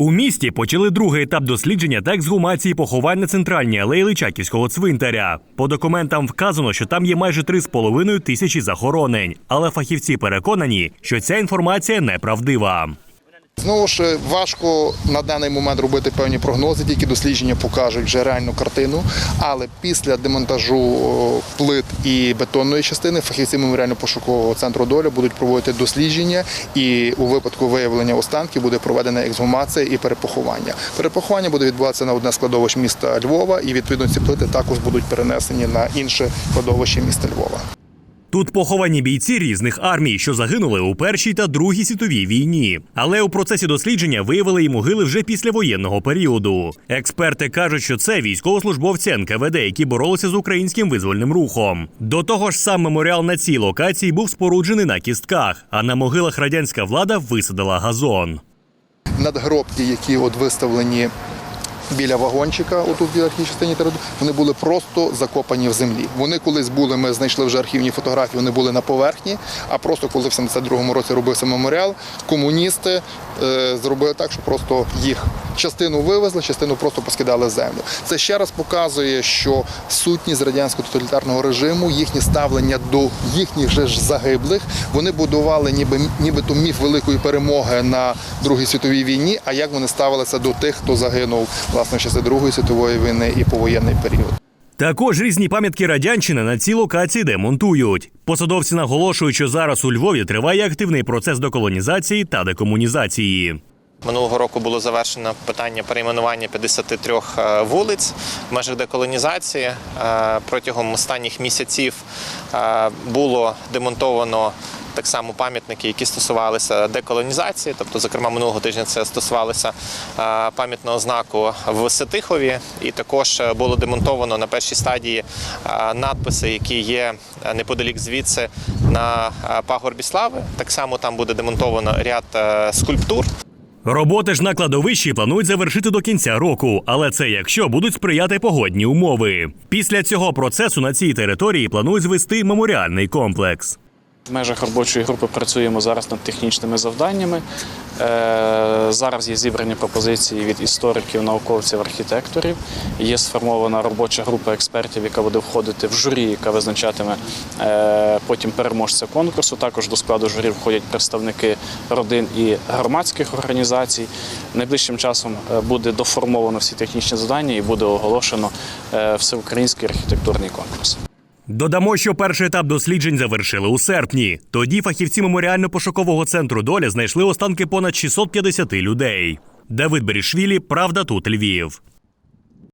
У місті почали другий етап дослідження та ексгумації поховань на центральній алеї Личаківського цвинтаря. По документам вказано, що там є майже 3,5 тисячі захоронень, але фахівці переконані, що ця інформація неправдива. Знову ж е, важко на даний момент робити певні прогнози, тільки дослідження покажуть вже реальну картину. Але після демонтажу плит і бетонної частини фахівці меморіально-пошукового центру доля будуть проводити дослідження, і у випадку виявлення останків буде проведена ексгумація і перепоховання. Перепоховання буде відбуватися на одне складовищ міста Львова, і відповідно ці плити також будуть перенесені на інше складовище міста Львова. Тут поховані бійці різних армій, що загинули у першій та другій світовій війні. Але у процесі дослідження виявили і могили вже після воєнного періоду. Експерти кажуть, що це військовослужбовці НКВД, які боролися з українським визвольним рухом. До того ж, сам меморіал на цій локації був споруджений на кістках, а на могилах радянська влада висадила газон. надгробки, які от виставлені біля вагончика, отут в верхній частині території, вони були просто закопані в землі. Вони колись були, ми знайшли вже архівні фотографії, вони були на поверхні, а просто коли в 72-му році робився меморіал, комуністи зробили так, що просто їх частину вивезли, частину просто поскидали землю. Це ще раз показує, що сутність радянського тоталітарного режиму, їхнє ставлення до їхніх же ж загиблих, вони будували ніби нібито міф великої перемоги на Другій світовій війні. А як вони ставилися до тих, хто загинув власне часи Другої світової війни і повоєнний період? Також різні пам'ятки радянщини на цій локації демонтують. Посадовці наголошують, що зараз у Львові триває активний процес деколонізації та декомунізації. Минулого року було завершено питання перейменування 53 е, вулиць в межах деколонізації. Е, Протягом останніх місяців е, було демонтовано так само пам'ятники, які стосувалися деколонізації. Тобто, зокрема, минулого тижня це стосувалося пам'ятного знаку в Сетихові, і також е, було демонтовано на першій стадії надписи, які є е, неподалік звідси на е, пагорбі слави. Так само там буде демонтовано ряд скульптур. Роботи ж на кладовищі планують завершити до кінця року, але це якщо будуть сприяти погодні умови. Після цього процесу на цій території планують звести меморіальний комплекс. В межах робочої групи працюємо зараз над технічними завданнями. Е, Зараз є зібрані пропозиції від істориків, науковців, архітекторів. Є сформована робоча група експертів, яка буде входити в журі, яка визначатиме е, потім переможця конкурсу. Також до складу журі входять представники родин і громадських організацій. Найближчим часом е, буде доформовано всі технічні завдання і буде оголошено всеукраїнський архітектурний конкурс. Додамо, що перший етап досліджень завершили у серпні. Тоді фахівці меморіально-пошукового центру доля знайшли останки понад 650 людей. Давид Берішвілі, Правда тут Львів.